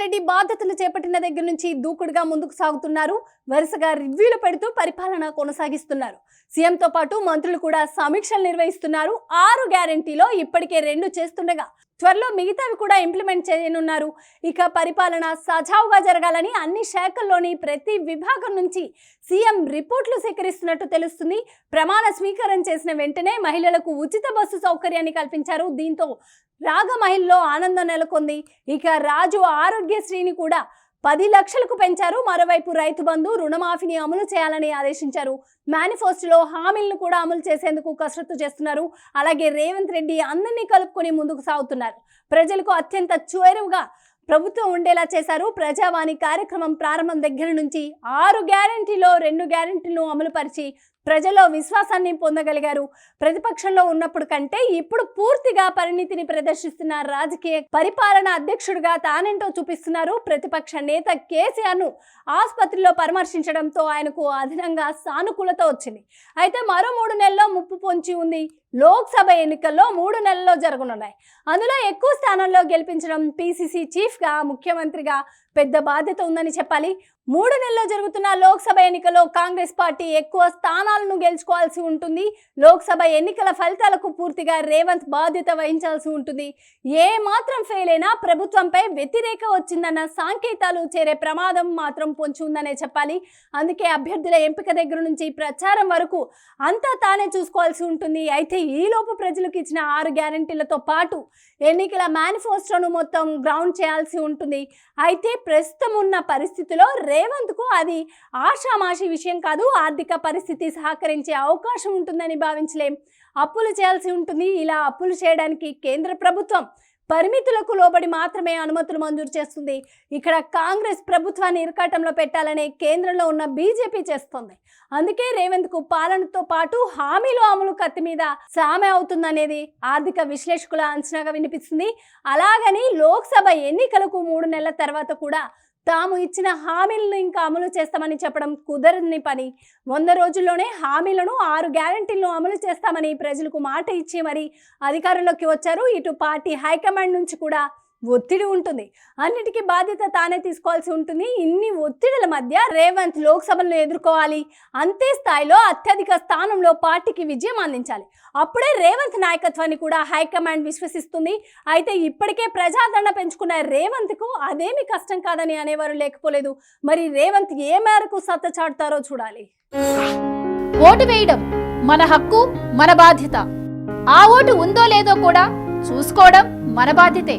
రెడ్డి బాధ్యతలు చేపట్టిన దగ్గర నుంచి దూకుడుగా ముందుకు సాగుతున్నారు. వరుసగా రివ్యూలు పెడుతూ పరిపాలన కొనసాగిస్తున్నారు. సీఎంతో పాటు మంత్రులు కూడా సమీక్షలు నిర్వహిస్తున్నారు. ఆరు గ్యారంటీలో ఇప్పటికే రెండు చేస్తుండగా త్వరలో మిగతావి కూడా ఇంప్లిమెంట్ చేయనున్నారు. ఇక పరిపాలన సజావుగా జరగాలని అన్ని శాఖల్లోని ప్రతి విభాగం నుంచి సీఎం రిపోర్ట్లు సేకరిస్తున్నట్టు తెలుస్తుంది. ప్రమాణ స్వీకారం చేసిన వెంటనే మహిళలకు ఉచిత బస్సు సౌకర్యాన్ని కల్పించారు. దీంతో రాగ మహిళలో ఆనందం నెలకొంది. ఇక రాజు ఆరోగ్యశ్రీని కూడా పది లక్షలకు పెంచారు. మరోవైపు రైతు బంధు రుణమాఫీని అమలు చేయాలని ఆదేశించారు. మేనిఫెస్టోలో హామీలను కూడా అమలు చేసేందుకు కసరత్తు చేస్తున్నారు. అలాగే రేవంత్ రెడ్డి అందరినీ కలుపుకొని ముందుకు సాగుతున్నారు. ప్రజలకు అత్యంత చేరువుగా ప్రభుత్వం ఉండేలా చేశారు. ప్రజావాణి కార్యక్రమం ప్రారంభం దగ్గర నుంచి ఆరు గ్యారంటీలో రెండు గ్యారంటీలను అమలుపరిచి ప్రజల్లో విశ్వాసాన్ని పొందగలిగారు. ప్రతిపక్షంలో ఉన్నప్పుడు కంటే ఇప్పుడు పూర్తిగా పరిణితిని ప్రదర్శిస్తున్న రాజకీయ పరిపాలన అధ్యక్షుడిగా తానేంటో చూపిస్తున్నారు. ప్రతిపక్ష నేత కేసీఆర్ను ఆసుపత్రిలో పరామర్శించడంతో ఆయనకు అదనంగా సానుకూలత వచ్చింది. అయితే మరో మూడు నెలల్లో ముప్పు పొంచి ఉంది. లోక్సభ ఎన్నికల్లో మూడు నెలల్లో జరగనున్నాయి. అందులో ఎక్కువ స్థానంలో గెలిపించడం పిసిసి చీఫ్గా ముఖ్యమంత్రిగా పెద్ద బాధ్యత ఉందని చెప్పాలి. మూడు నెలల్లో జరుగుతున్న లోక్సభ ఎన్నికల్లో కాంగ్రెస్ పార్టీ ఎక్కువ స్థానాలను గెలుచుకోవాల్సి ఉంటుంది. లోక్సభ ఎన్నికల ఫలితాలకు పూర్తిగా రేవంత్ బాధ్యత వహించాల్సి ఉంటుంది. ఏ మాత్రం ఫెయిల్ అయినా ప్రభుత్వంపై వ్యతిరేక వచ్చిందన్న సంకేతాలు చేరే ప్రమాదం మాత్రం పొంచి ఉందనే చెప్పాలి. అందుకే అభ్యర్థుల ఎంపిక దగ్గర నుంచి ప్రచారం వరకు అంతా తానే చూసుకోవాల్సి ఉంటుంది. అయితే ఈలోపు ప్రజలకు ఇచ్చిన ఆరు గ్యారంటీలతో పాటు ఎన్నికల మేనిఫెస్టోను మొత్తం గ్రౌండ్ చేయాల్సి ఉంటుంది. అయితే ప్రస్తుతం ఉన్న పరిస్థితిలో రేవంత్కు అది ఆషామాషి విషయం కాదు. ఆర్థిక పరిస్థితి సహకరించే అవకాశం ఉంటుందని భావించలేం. అప్పులు చేయాల్సి ఉంటుంది. ఇలా అప్పులు చేయడానికి కేంద్ర ప్రభుత్వం పరిమితులకు లోబడి మాత్రమే అనుమతులు మంజూరు చేస్తుంది. ఇక్కడ కాంగ్రెస్ ప్రభుత్వాన్ని ఇరకాటంలో పెట్టాలనే కేంద్రంలో ఉన్న బీజేపీ చేస్తోంది. అందుకే రేవంత్కు పాలనతో పాటు హామీలు అమలు కత్తి మీద సామె అవుతుందనేది ఆర్థిక విశ్లేషకుల అంచనాగా వినిపిస్తుంది. అలాగని లోక్సభ ఎన్నికలకు మూడు నెలల తర్వాత కూడా తాము ఇచ్చిన హామీలను ఇంకా అమలు చేస్తామని చెప్పడం కుదరని పని. వంద రోజుల్లోనే హామీలను ఆరు గ్యారంటీలను అమలు చేస్తామని ప్రజలకు మాట ఇచ్చి మరి అధికారంలోకి వచ్చారు. ఇటు పార్టీ హైకమాండ్ నుంచి కూడా ఒత్తిడి ఉంటుంది. అన్నిటికీ బాధ్యత తానే తీసుకోవాల్సి ఉంటుంది. ఇన్ని ఒత్తిడుల మధ్య రేవంత్ లోక్సభలను ఎదుర్కోవాలి. అంతే స్థాయిలో అత్యధిక స్థానంలో పార్టీకి విజయం అందించాలి. అప్పుడే రేవంత్ నాయకత్వాన్ని కూడా హైకమాండ్ విశ్వసిస్తుంది. అయితే ఇప్పటికే ప్రజాదరణ పెంచుకున్న రేవంత్కు అదేమి కష్టం కాదని అనేవారు లేకపోలేదు. మరి రేవంత్ ఏ మేరకు సత్త చాటుతారో చూడాలి. ఓటు వేయడం మన హక్కు మన బాధ్యత. ఆ ఓటు ఉందో లేదో కూడా చూసుకోవడం మన బాధ్యతే.